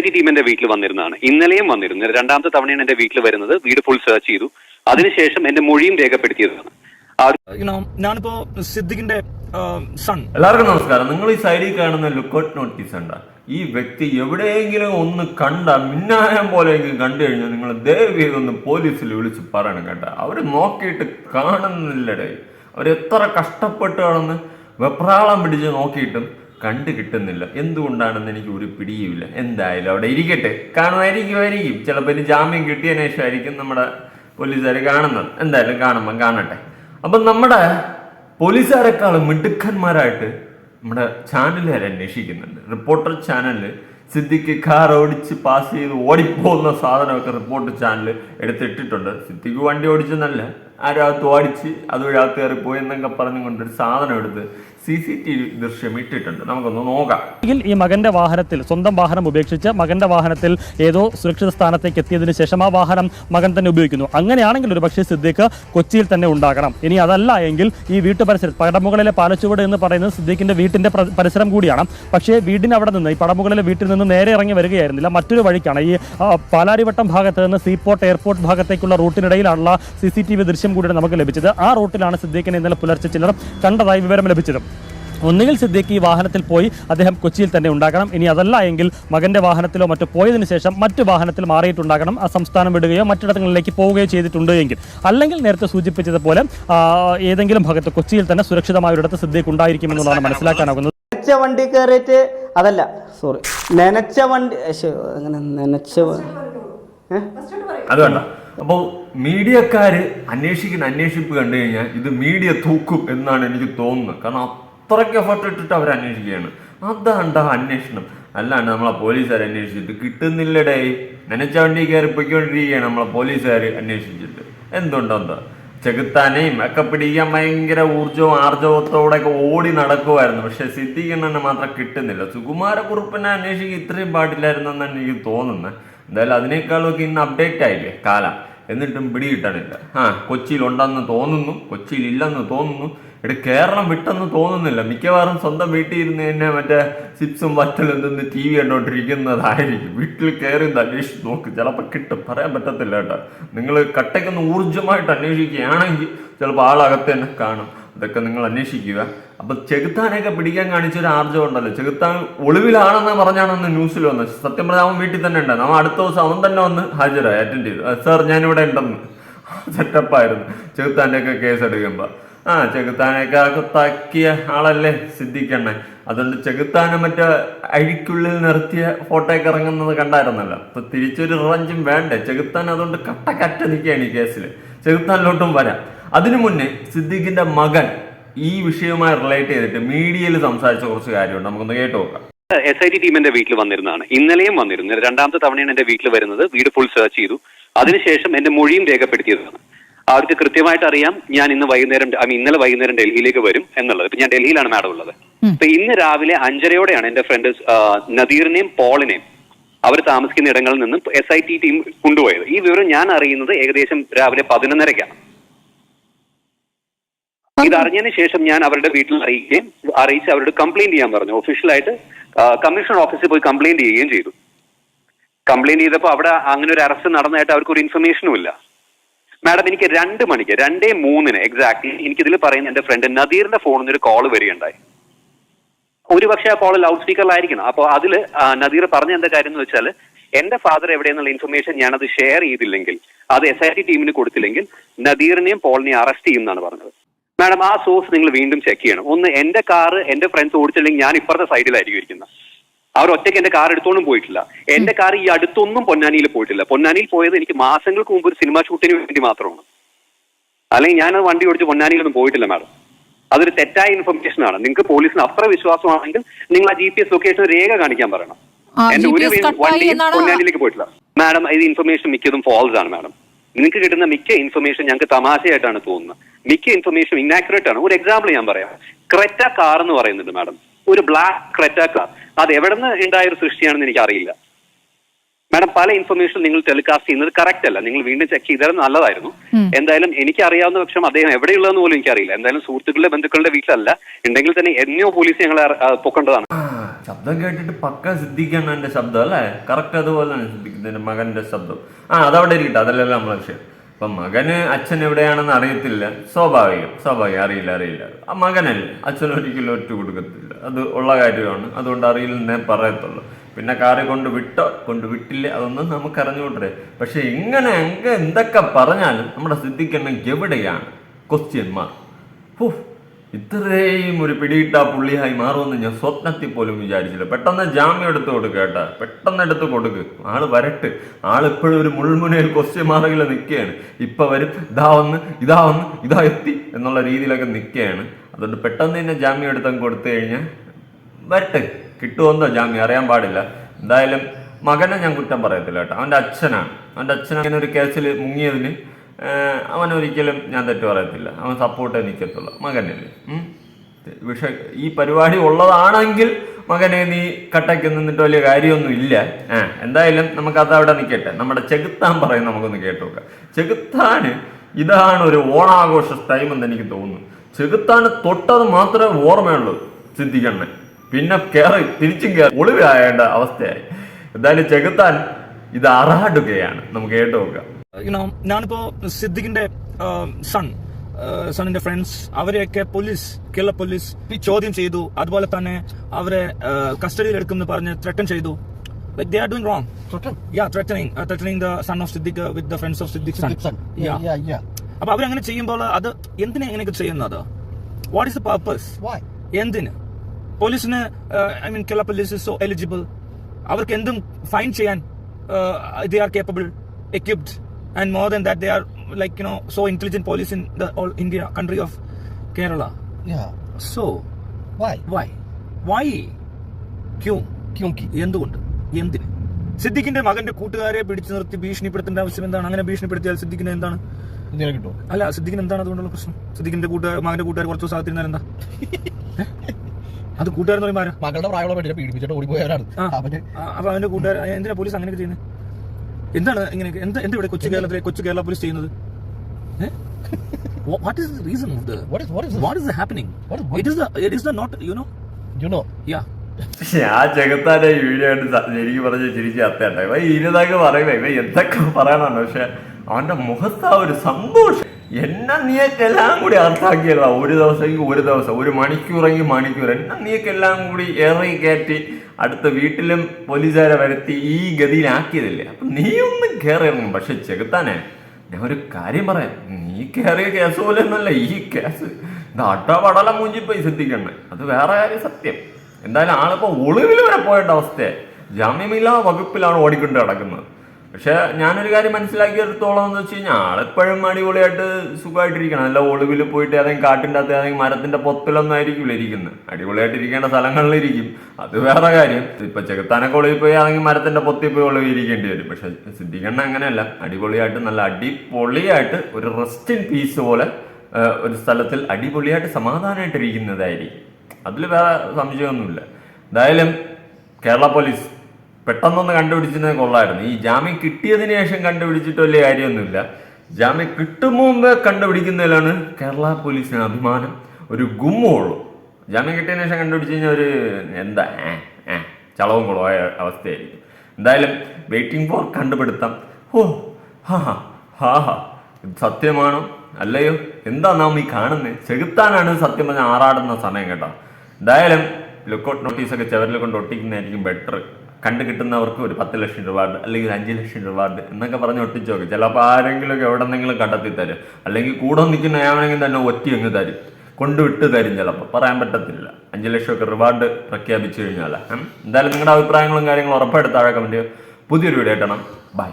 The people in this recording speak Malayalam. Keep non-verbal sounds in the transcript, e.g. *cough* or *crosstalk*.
ടി എന്റെ വീട്ടിൽ വന്നിരുന്നതാണ്. ഇന്നലെയും വന്നിരുന്നു. രണ്ടാമത്തെ തവണയാണ് എന്റെ വീട്ടിൽ വരുന്നത്. വീട് ഫുൾ സെർച്ച് ചെയ്തു. അതിനുശേഷം എന്റെ മൊഴിയും രേഖപ്പെടുത്തിയതാണ്. You know, ഞാനിപ്പോ സിദ്ദിഖിന്റെ സൺ എല്ലാവർക്കും നമസ്കാരം. നിങ്ങൾ ഈ സൈഡിൽ കാണുന്ന ലുക്കൗട്ട് നോട്ടീസ് ഉണ്ട്. ഈ വ്യക്തി എവിടെയെങ്കിലും ഒന്ന് കണ്ട മിന്നായം പോലെയെങ്കിലും കണ്ടു കഴിഞ്ഞാൽ നിങ്ങൾ ദയവ് ചെയ്തൊന്ന് പോലീസിൽ വിളിച്ച് പറയണം കേട്ടോ. അവർ നോക്കിയിട്ട് കാണുന്നില്ലടേ. അവരെത്ര കഷ്ടപ്പെട്ടാണെന്ന് വെപ്രാളം പിടിച്ച് നോക്കിയിട്ടും കണ്ടു കിട്ടുന്നില്ല. എന്തുകൊണ്ടാണെന്ന് എനിക്ക് ഒരു പിടിയുമില്ല. എന്തായാലും അവിടെ ഇരിക്കട്ടെ. കാണുമായിരിക്കുമായിരിക്കും ചിലപ്പോൾ ഇനി ജാമ്യം കിട്ടിയതിനു ശേഷമായിരിക്കും നമ്മുടെ പോലീസുകാർ കാണുന്നത്. എന്തായാലും കാണുമ്പം കാണട്ടെ. അപ്പം നമ്മുടെ പോലീസുകാരെക്കാളും മിടുക്കന്മാരായിട്ട് നമ്മുടെ ചാനലുകാർ അന്വേഷിക്കുന്നുണ്ട്. റിപ്പോർട്ടർ ചാനലിൽ സിദ്ദിഖ് കാർ ഓടിച്ച് പാസ് ചെയ്ത് ഓടിപ്പോകുന്ന സാധനമൊക്കെ റിപ്പോർട്ടർ ചാനൽ എടുത്തിട്ടിട്ടുണ്ട്. സിദ്ദിഖ് വണ്ടി ഓടിച്ചെന്നല്ല. ആരകത്ത് ഓടിച്ച് അതുവഴി അകത്ത് കയറി പോയി എന്നൊക്കെ പറഞ്ഞുകൊണ്ടൊരു സാധനം എടുത്ത് സി സി ടി വി ദൃശ്യം ഇട്ടിട്ടുണ്ട്. നമുക്കൊന്ന് നോക്കാം. ഈ മകന്റെ വാഹനത്തിൽ സ്വന്തം വാഹനം ഉപേക്ഷിച്ച് മകന്റെ വാഹനത്തിൽ ഏതോ സുരക്ഷിത സ്ഥാനത്തേക്ക് എത്തിയതിനു ശേഷം ആ വാഹനം മകൻ തന്നെ ഉപയോഗിക്കുന്നു. അങ്ങനെയാണെങ്കിൽ ഒരു പക്ഷേ സിദ്ദീഖ് കൊച്ചിയിൽ തന്നെ ഉണ്ടാകണം. ഇനി അതല്ല എങ്കിൽ ഈ വീട്ടു പരിസരം പടമുകളിലെ പാലച്ചുവട് എന്ന് പറയുന്നത് സിദ്ദീഖിന്റെ വീട്ടിന്റെ പരിസരം കൂടിയാണ്. പക്ഷേ വീടിന് അവിടെ നിന്ന് ഈ പടമുകളിലെ വീട്ടിൽ നിന്ന് നേരെ ഇറങ്ങി വരികയായിരുന്നില്ല. മറ്റൊരു വഴിക്കാണ് ഈ പാലാരിവട്ടം ഭാഗത്ത് നിന്ന് സീപോർട്ട് എയർപോർട്ട് ഭാഗത്തേക്കുള്ള റൂട്ടിനിടയിലുള്ള സി സി ടി വി ദൃശ്യം കൂടിയാണ് നമുക്ക് ലഭിച്ചത്. ആ റൂട്ടിലാണ് സിദ്ദീഖിനെ ഇന്നലെ പുലർച്ചെ ചിലർ കണ്ടതായി വിവരം ലഭിച്ചത്. ഒന്നുകിൽ സിദ്ദീഖ് ഈ വാഹനത്തിൽ പോയി അദ്ദേഹം കൊച്ചിയിൽ തന്നെ ഉണ്ടാകണം. ഇനി അതല്ല എങ്കിൽ മകന്റെ വാഹനത്തിലോ മറ്റോ പോയതിന് ശേഷം മറ്റു വാഹനത്തിൽ മാറിയിട്ടുണ്ടാകണം. ആ സംസ്ഥാനം വിടുകയോ മറ്റിടങ്ങളിലേക്ക് പോവുകയോ ചെയ്തിട്ടുണ്ട് എങ്കിൽ. അല്ലെങ്കിൽ നേരത്തെ സൂചിപ്പിച്ചതുപോലെ ഏതെങ്കിലും ഭാഗത്ത് കൊച്ചിയിൽ തന്നെ സുരക്ഷിതമായ ഒരിടത്ത് സിദ്ദീഖ് ഉണ്ടായിരിക്കുമെന്നുള്ളതാണ് മനസ്സിലാക്കാനാകുന്നത്. നനച്ച വണ്ടി കയറിയിട്ട് അതല്ല സോറി നനച്ച വണ്ടി അങ്ങനെ നനച്ച? അത് വേണ്ട. അപ്പോൾ മീഡിയക്കാര് അന്വേഷിക്കുന്ന അന്വേഷിപ്പ് കണ്ടു കഴിഞ്ഞാൽ ഇത് മീഡിയ തൂക്കും എന്നാണ് എനിക്ക് തോന്നുന്നത്. കാരണം അത്രയ്ക്ക് എഫർട്ട് ഇട്ടിട്ട് അവർ അന്വേഷിക്കുകയാണ്. അതാണ്ട അന്വേഷണം. അല്ലാണ്ട് നമ്മളെ പോലീസുകാർ അന്വേഷിച്ചിട്ട് കിട്ടുന്നില്ലടേ. നനച്ച വണ്ടി കയറി പൊയ്ക്കൊണ്ടിരിക്കുകയാണ് നമ്മളെ പോലീസുകാർ അന്വേഷിച്ചിട്ട്. എന്തുണ്ടെന്താ ചെകുത്താനെയും ഒക്കെ പിടിക്കാൻ ഭയങ്കര ഊർജവും ആർജവത്തോടെ ഒക്കെ ഓടി നടക്കുമായിരുന്നു പക്ഷെ സിദ്ധിക്കണ്ണനെ മാത്രം കിട്ടുന്നില്ല. സുകുമാരക്കുറുപ്പിനെ അന്വേഷിക്കാൻ ഇത്രയും പാടില്ലായിരുന്നു എന്നാണ് എനിക്ക് തോന്നുന്നത് എന്തായാലും അതിനേക്കാളും ഒക്കെ ഇന്ന് അപ്ഡേറ്റ് ആയില്ലേ? കാലം. എന്നിട്ടും പിടി കിട്ടാനില്ല ആ. കൊച്ചിയിൽ ഉണ്ടെന്ന് തോന്നുന്നു കൊച്ചിയിൽ ഇല്ലെന്ന് തോന്നുന്നു. ഇവിടെ കേരളം വിട്ടെന്ന് തോന്നുന്നില്ല. മിക്കവാറും സ്വന്തം വീട്ടിൽ ഇരുന്ന് തന്നെ മറ്റേ ചിപ്സും വറ്റലും നിന്ന് ടി വി കണ്ടോണ്ടിരിക്കുന്നതായിരിക്കും. വീട്ടിൽ കയറി അന്വേഷിച്ച് നോക്ക്. ചിലപ്പോൾ കിട്ടും. പറയാൻ പറ്റത്തില്ല കേട്ടോ. നിങ്ങൾ കട്ടയ്ക്കൊന്ന് ഊർജമായിട്ട് അന്വേഷിക്കുകയാണെങ്കിൽ ചിലപ്പോൾ ആളകത്ത് തന്നെ കാണും. അതൊക്കെ നിങ്ങൾ അന്വേഷിക്കുക. അപ്പൊ ചെകുത്താനെയൊക്കെ പിടിക്കാൻ കാണിച്ച ഒരു ആർജവം ഉണ്ടല്ലോ. ചെകുത്താൻ ഒളിവിലാണെന്ന് പറഞ്ഞാണ് അന്ന് ന്യൂസിൽ വന്നത്. സത്യം പറഞ്ഞാൽ അവൻ വീട്ടിൽ തന്നെ ഉണ്ട് നമ്മൾ അടുത്ത ദിവസം അവൻ തന്നെ വന്ന് ഹാജരായി അറ്റൻഡ് ചെയ്തു. സാർ ഞാനിവിടെ ഉണ്ടെന്ന്. *laughs* സെറ്റപ്പായിരുന്നു ചെകുത്താന്റെ ഒക്കെ കേസ് എടുക്കുമ്പോൾ ആ ചെകുത്താനൊക്കെ അകത്താക്കിയ ആളല്ലേ സിദ്ധിക്കണ്ണേ അതുകൊണ്ട് ചെകുത്താനെ മറ്റേ അഴിക്കുള്ളിൽ നിർത്തിയ ഫോട്ടോയൊക്കെ ഇറങ്ങുന്നത് കണ്ടായിരുന്നല്ലോ. അപ്പൊ തിരിച്ചൊരു റിവഞ്ചും വേണ്ടേ? ചെകുത്താൻ അതുകൊണ്ട് കട്ട കറ്റ നിൽക്കുകയാണ് ഈ കേസിൽ ചെകുത്താനിലോട്ടും വരാം. അതിനു മുന്നേ സിദ്ദീഖിന്റെ മകൻ ഈ വിഷയവുമായി റിലേറ്റ് ചെയ്തിട്ട് മീഡിയയിൽ സംസാരിച്ച കുറച്ച് കാര്യമുണ്ട്. നമുക്കൊന്ന് കേട്ടു നോക്കാം. എസ് ഐ ടി ടീമിന്റെ വീട്ടിൽ വന്നിരുന്നതാണ്. ഇന്നലെയും വന്നിരുന്നു. രണ്ടാമത്തെ തവണയാണ് എന്റെ വീട്ടിൽ വരുന്നത്. വീട് ഫുൾ സെർച്ച് ചെയ്തു. അതിനുശേഷം എന്റെ മൊഴിയും രേഖപ്പെടുത്തിയതാണ്. അവർക്ക് കൃത്യമായിട്ട് അറിയാം ഞാൻ ഇന്ന് വൈകുന്നേരം ഐ മീൻ ഇന്നലെ വൈകുന്നേരം ഡൽഹിയിലേക്ക് വരും എന്നുള്ളത്. ഇപ്പൊ ഞാൻ ഡൽഹിയിലാണ് മാഡം ഉള്ളത്. അപ്പൊ ഇന്ന് രാവിലെ അഞ്ചരയോടെയാണ് എന്റെ ഫ്രണ്ട് നദീറിനെയും പോളിനെയും അവർ താമസിക്കുന്ന ഇടങ്ങളിൽ നിന്നും എസ് ഐ ടി ടീം കൊണ്ടുപോയത്. ഈ വിവരം ഞാൻ അറിയുന്നത് ഏകദേശം രാവിലെ പതിനൊന്നരയ്ക്കാണ് ഇത് അറിഞ്ഞതിന് ശേഷം ഞാൻ അവരുടെ വീട്ടിൽ അറിയിക്കുകയും അറിയിച്ച് അവരോട് കംപ്ലൈന്റ് ചെയ്യാൻ പറഞ്ഞു. ഒഫീഷ്യലായിട്ട് കമ്മീഷൻ ഓഫീസിൽ പോയി കംപ്ലൈന്റ് ചെയ്യുകയും ചെയ്തു. കംപ്ലൈന്റ് ചെയ്തപ്പോൾ അവിടെ അങ്ങനെ ഒരു അറസ്റ്റ് നടന്നതായിട്ട് അവർക്ക് ഒരു ഇൻഫർമേഷനും ഇല്ല. മാഡം എനിക്ക് രണ്ട് മണിക്ക് രണ്ടേ മൂന്നിന് എക്സാക്ട്ലി എനിക്കിതിൽ പറയുന്ന എന്റെ ഫ്രണ്ട് നദീറിന്റെ ഫോണിൽ നിന്ന് ഒരു കോൾ വരികയുണ്ടായി. ഒരു പക്ഷേ ആ കോൾ ലൗഡ് സ്പീക്കറിലായിരിക്കണം. അപ്പോൾ അതിൽ നദീർ പറഞ്ഞ എന്താ കാര്യം എന്ന് വെച്ചാൽ എന്റെ ഫാദർ എവിടെയെന്നുള്ള ഇൻഫർമേഷൻ ഞാൻ അത് ഷെയർ ചെയ്തില്ലെങ്കിൽ അത് എസ് ഐ ടി ടീമിന് കൊടുത്തില്ലെങ്കിൽ നദീറിനെയും പോളിനെയും അറസ്റ്റ് ചെയ്യും എന്നാണ് പറഞ്ഞത്. മാഡം ആ സോഴ്സ് നിങ്ങൾ വീണ്ടും ചെക്ക് ചെയ്യണം. ഒന്ന് എന്റെ കാറ് എന്റെ ഫ്രണ്ട്സ് ഓടിച്ചില്ലെങ്കിൽ ഞാൻ ഇപ്പുറത്തെ സൈഡിലായിരിക്കും ഇരിക്കുന്നത്. അവർ ഒറ്റയ്ക്ക് എന്റെ കാർ എടുത്തോണ്ടും പോയിട്ടില്ല. എന്റെ കാർ ഈ അടുത്തൊന്നും പൊന്നാനിയിൽ പോയിട്ടില്ല. പൊന്നാനിയിൽ പോയത് എനിക്ക് മാസങ്ങൾക്ക് മുമ്പ് ഒരു സിനിമ ഷൂട്ടിന് വേണ്ടി മാത്രമാണ്. അല്ലെങ്കിൽ ഞാൻ വണ്ടി ഓടിച്ച് പൊന്നാനിയിലൊന്നും പോയിട്ടില്ല മാഡം. അതൊരു തെറ്റായ ഇൻഫർമേഷൻ ആണ്. നിങ്ങൾക്ക് പോലീസിന് അത്ര വിശ്വാസമാണെങ്കിൽ നിങ്ങൾ ആ ജി പി എസ് ലൊക്കേഷൻ രേഖ കാണിക്കാൻ പറയണം. എന്റെ ഒരു വണ്ടിയും എന്നാണ്? പോയിട്ടില്ല. മാഡം ഇത് ഇൻഫർമേഷൻ മിക്കതും ഫോൾസ് ആണ് മാഡം നിങ്ങൾക്ക് കിട്ടുന്ന മിക്ക ഇൻഫർമേഷൻ ഞങ്ങൾക്ക് തമാശയായിട്ടാണ് തോന്നുന്നത്. മിക്ക ഇൻഫർമേഷൻ ഇന്നാക്യുറേറ്റ് ആണ്. ഒരു എക്സാമ്പിൾ ഞാൻ പറയാം. ക്രെറ്റ കാർ എന്ന് പറയുന്നുണ്ട് മാഡം ഒരു ബ്ലാക്ക് ക്രെറ്റ കാർ. അത് എവിടെ നിന്ന് ഉണ്ടായ ഒരു സൃഷ്ടിയാണെന്ന് എനിക്ക് അറിയില്ല മാഡം പല ഇൻഫർമേഷൻ നിങ്ങൾ ടെലികാസ്റ്റ് ചെയ്യുന്നത് കറക്റ്റ് അല്ല. നിങ്ങൾ വീണ്ടും ചെക്ക് ചെയ്താൽ നല്ലതായിരുന്നു. എന്തായാലും എനിക്ക് അറിയാവുന്ന പക്ഷം അദ്ദേഹം എവിടെയുള്ളതെന്ന് പോലും എനിക്കറിയില്ല. എന്തായാലും സുഹൃത്തുക്കളുടെ ബന്ധുക്കളുടെ വീട്ടിലല്ല. ഉണ്ടെങ്കിൽ തന്നെ എന്നോ പോലീസ് ഞങ്ങളെ പൊക്കേണ്ടതാണ്. ശബ്ദം കേട്ടിട്ട് പക്ക സിദ്ധിക്കാണ് എന്റെ ശബ്ദം അല്ലേ? കറക്റ്റ് അതുപോലെ തന്നെ സിദ്ധിക്കുന്നതിന്റെ മകന്റെ ശബ്ദം. ആ അതവിടെ ഇരിക്കട്ടെ. അതല്ലല്ലോ നമ്മളെ വിഷയം. അപ്പം മകന് അച്ഛൻ എവിടെയാണെന്ന് അറിയത്തില്ല. സ്വാഭാവികം. സ്വാഭാവികം. അറിയില്ല അറിയില്ല. ആ മകനല്ലേ? അച്ഛൻ ഒരിക്കലും ഒറ്റ കൊടുക്കത്തില്ല. അത് ഉള്ള കാര്യമാണ്. അതുകൊണ്ട് അറിയില്ലെന്നേ പറയത്തുള്ളൂ. പിന്നെ കാറ് കൊണ്ട് വിട്ടോ കൊണ്ട് വിട്ടില്ല? അതൊന്നും നമുക്ക് അറിഞ്ഞുകൂട്ടേ പക്ഷെ ഇങ്ങനെ അങ്ങ് എന്തൊക്കെ പറഞ്ഞാലും നമ്മുടെ സിദ്ധിക്കണ്ണം എവിടെയാണ്? ക്വസ്റ്റ്യൻ മാർക്ക് ഇത്രയും ഒരു പിടിയിട്ട പുള്ളിയായി മാറുമെന്ന് ഞാൻ സ്വപ്നത്തിൽ പോലും വിചാരിച്ചില്ല. പെട്ടെന്ന് ജാമ്യം എടുത്ത് കൊടുക്കുക കേട്ടാ. പെട്ടെന്ന് എടുത്ത് കൊടുക്ക്. ആൾ വരട്ട്. ആൾ ഇപ്പോഴും ഒരു മുൾമുനയിൽ ക്വസ്റ്റ്യൻ മാർക്കിൽ നിൽക്കുകയാണ്. ഇപ്പൊ വരും. ഇതാ വന്ന് ഇതാ വന്ന് ഇതാ എത്തി എന്നുള്ള രീതിയിലൊക്കെ നിൽക്കുകയാണ്. അതുകൊണ്ട് പെട്ടെന്ന് തന്നെ ജാമ്യം എടുത്തങ്ങ് കൊടുത്തു കഴിഞ്ഞാൽ വരട്ടെ. കിട്ടുമെന്നോ ജാമ്യം അറിയാൻ പാടില്ല. എന്തായാലും മകനെ ഞാൻ കുറ്റം പറയത്തില്ല കേട്ടോ. അവന്റെ അച്ഛനാണ്. അവന്റെ അച്ഛൻ അങ്ങനെ ഒരു കേസിൽ മുങ്ങിയതിന് അവൻ ഒരിക്കലും ഞാൻ തെറ്റ് പറയത്തില്ല. അവൻ സപ്പോർട്ട് നിൽക്കത്തുള്ളൂ മകനല്ലേ. പക്ഷെ ഈ പരിപാടി ഉള്ളതാണെങ്കിൽ മകനെ നീ കട്ടയ്ക്ക് നിന്നിട്ട് വലിയ കാര്യമൊന്നും ഇല്ല. എന്തായാലും നമുക്ക് അത് അവിടെ നിൽക്കട്ടെ നമ്മുടെ ചെകുത്താൻ പറയും നമുക്കൊന്ന് കേട്ടോക്കാം. ചെകുത്താന് ഇതാണ് ഒരു ഓണാഘോഷ ടൈം എന്ന് എനിക്ക് തോന്നുന്നു. ചെകുത്താന് തൊട്ടത് മാത്രമേ ഓർമ്മയുള്ളൂ ചിന്തിക്കണേ പിന്നെ കയറി തിരിച്ചും കയറി ഒളിവിലായേണ്ട അവസ്ഥയായി എന്തായാലും ചെകുത്താൻ ഇത് അറാടുകയാണ് നമുക്ക് കേട്ടു നോക്കാം ഞാനിപ്പോ സിദ്ദിഖിന്റെ സൺ സണിന്റെ ഫ്രണ്ട്സ് അവരെയൊക്കെ പോലീസ് കേരള പോലീസ് ചോദ്യം ചെയ്തു അതുപോലെ തന്നെ അവരെ കസ്റ്റഡിയിൽ എടുക്കുമെന്ന് പറഞ്ഞ് ത്രെട്ടൺ ചെയ്തു Like they are doing wrong. Yeah, threatening, uh, threatening the son of Siddiq uh, with the friends of Siddiq's son. Son. Yeah. Yeah, yeah. അപ്പൊ അവരങ്ങനെ ചെയ്യുമ്പോൾ അത് എന്തിനാ ഇങ്ങനെയൊക്കെ ചെയ്യുന്നത് what is the purpose Why? എന്തിന് പോലീസിന് I mean Kerala police is so eligible അവർക്ക് എന്തും ഫൈൻ ചെയ്യാൻ they are capable equipped and more than that they are like you know so intelligent police in the all India country of Kerala. So why why why Q Kyunki. എന്തുകൊണ്ട്? എന്തിന്? സിദ്ദിഖിന്റെ മകന്റെ കൂട്ടുകാരെ പിടിച്ചു നിർത്തി ഭീഷണിപ്പെടുത്തേണ്ട ആവശ്യം എന്താണ്? അങ്ങനെ ഭീഷണിപ്പെടുത്തിയാൽ സിദ്ദിഖിന് എന്താണ്? അല്ല സിദ്ദിഖിന് എന്താണ് അതുകൊണ്ടുള്ള പ്രശ്നം? സിദ്ദിഖിന്റെ കൂട്ടുകാർ മകന്റെ കൂട്ടുകാർ കുറച്ച് ദിവസം എന്താ? *laughs* അത് കൂട്ടുകാരെന്ന് പറയുമ്പോൾ ആരാ? മകളുടെ പ്രായമുള്ള പെണ്ണിനെ പീഡിപ്പിച്ചിട്ട് ഓടിപ്പോയവരാണ്. അപ്പൊ അവന്റെ കൂട്ടുകാർ എന്തിനാ പോലീസ് അങ്ങനെയൊക്കെ ചെയ്യുന്നത് എന്താണ് ഇങ്ങനെ എന്താ എന്താ ഇവിടെ കൊച്ചു കേരളത്തിലെ കൊച്ചു കേരള പോലീസ് ചെയ്യുന്നത്? What is reason of the what is what is what is happening What is- what it is the it is the not you know you know yeah ah ജഗത്താന്റെ ഈ വീഡിയോ കണ്ട് ശരിക്കും പറഞ്ഞ് ചിരിച്ച് അത്തേണ്ട ഇവ ഇരുന്നൊക്കെ പറയുമ്പോ ഇവ എന്തൊക്കെ പറയാനാണ്? പക്ഷെ അവന്റെ മുഖത്ത് ആ ഒരു സന്തോഷം എന്നെ നീയൊക്കെ എല്ലാം കൂടി അർത്ഥാക്കിയല്ല ഒരു ദിവസമെങ്കിൽ ഒരു ദിവസം ഒരു മണിക്കൂറെങ്കിൽ മണിക്കൂർ. എന്നെ നീയൊക്കെ എല്ലാം കൂടി ഏറി കയറ്റി അടുത്ത വീട്ടിലും പോലീസുകാരെ വരുത്തി ഈ ഗതിയിലാക്കിയതല്ലേ? അപ്പൊ നീ ഒന്നും കയറി ഇറങ്ങും പക്ഷെ ചെകുത്താനെ ഞാൻ ഒരു കാര്യം പറയാം. നീ കയറിയ കേസ് പോലെ ഒന്നല്ല ഈ കേസ്. ഇത് അടപടല മൂഞ്ചിപ്പോയി ശ്രദ്ധിക്കണേ. അത് വേറെ കാര്യം സത്യം. എന്തായാലും ആളിപ്പോ ഒളിവിൽ വരെ പോയേണ്ട അവസ്ഥയെ. ജാമ്യമില്ലാ വകുപ്പിലാണ് ഓടിക്കൊണ്ട് കിടക്കുന്നത് പക്ഷെ ഞാനൊരു കാര്യം മനസ്സിലാക്കിയെടുത്തോളം എന്ന് വെച്ച് കഴിഞ്ഞാൽ ആളെപ്പോഴും അടിപൊളിയായിട്ട് സുഖമായിട്ടിരിക്കണം. അല്ല ഒളിവിൽ പോയിട്ട് ഏതെങ്കിലും കാട്ടിന്റെ അകത്ത് ഏതെങ്കിലും മരത്തിന്റെ പൊത്തിലൊന്നും ആയിരിക്കില്ല ഇരിക്കുന്നത് അടിപൊളിയായിട്ട് ഇരിക്കേണ്ട സ്ഥലങ്ങളിലിരിക്കും. അത് വേറെ കാര്യം. ഇപ്പൊ ചെകുത്താനൊക്കെ ഒളിവിൽ പോയി ഏതെങ്കിലും മരത്തിന്റെ പൊത്തി പോയി ഒളിവിൽ ഇരിക്കേണ്ടി വരും. പക്ഷെ സിദ്ധിക്കണ്ണ അങ്ങനെയല്ല. അടിപൊളിയായിട്ട് നല്ല അടിപൊളിയായിട്ട് ഒരു റെസ്റ്റ് ഇൻ പീസ് പോലെ ഒരു സ്ഥലത്തിൽ അടിപൊളിയായിട്ട് സമാധാനമായിട്ട് ഇരിക്കുന്നതായിരിക്കും അതിൽ വേറെ സംശയമൊന്നുമില്ല. എന്തായാലും കേരള പോലീസ് പെട്ടെന്നൊന്ന് കണ്ടുപിടിച്ചത് കൊള്ളായിരുന്നു. ഈ ജാമ്യം കിട്ടിയതിന് ശേഷം കണ്ടുപിടിച്ചിട്ട് വലിയ കാര്യമൊന്നുമില്ല. ജാമ്യം കിട്ടും മുമ്പേ കണ്ടുപിടിക്കുന്നതിലാണ് കേരള പോലീസിന് അഭിമാനം. ഒരു ഗുമ്മുള്ളൂ ജാമ്യം കിട്ടിയതിന് ശേഷം കണ്ടുപിടിച്ച് കഴിഞ്ഞാൽ ഒരു എന്താ ചളവും കുളമായ അവസ്ഥയായിരിക്കും. എന്തായാലും വെയിറ്റിംഗ് ഫോർ കണ്ടുപിടുത്തം. ഓ ഹാ ഹാ ഹാ സത്യമാണോ? അല്ലയോ? എന്താ നാം ഈ കാണുന്നത് ചെകുത്താനാണ് സത്യം പറഞ്ഞ ആറാടുന്ന സമയം കേട്ടോ. എന്തായാലും ലുക്കൗട്ട് നോട്ടീസൊക്കെ ചവരിൽ കൊണ്ട് ഒട്ടിക്കുന്നതായിരിക്കും ബെറ്റർ. കണ്ടു കിട്ടുന്നവർക്ക് ഒരു പത്ത് ലക്ഷം റിവാർഡ് അല്ലെങ്കിൽ അഞ്ച് ലക്ഷം റിവാർഡ് എന്നൊക്കെ പറഞ്ഞ് ഒട്ടിച്ചു നോക്കും ചിലപ്പോൾ ആരെങ്കിലും എവിടെന്നെങ്കിലും കണ്ടെത്തി തരും. അല്ലെങ്കിൽ കൂടെ നിൽക്കുന്ന ആവണമെങ്കിൽ തന്നെ ഒറ്റി അങ്ങ് തരും. കൊണ്ടുവിട്ട് തരും ചിലപ്പോൾ പറയാൻ പറ്റത്തില്ല. അഞ്ച് ലക്ഷമൊക്കെ റിവാർഡ് പ്രഖ്യാപിച്ചു കഴിഞ്ഞാൽ എന്തായാലും നിങ്ങളുടെ അഭിപ്രായങ്ങളും കാര്യങ്ങളും ഉറപ്പായിട്ട് താഴെ കമന്റ് പുതിയൊരു വീഡിയോ ഇട്ടണം ബൈ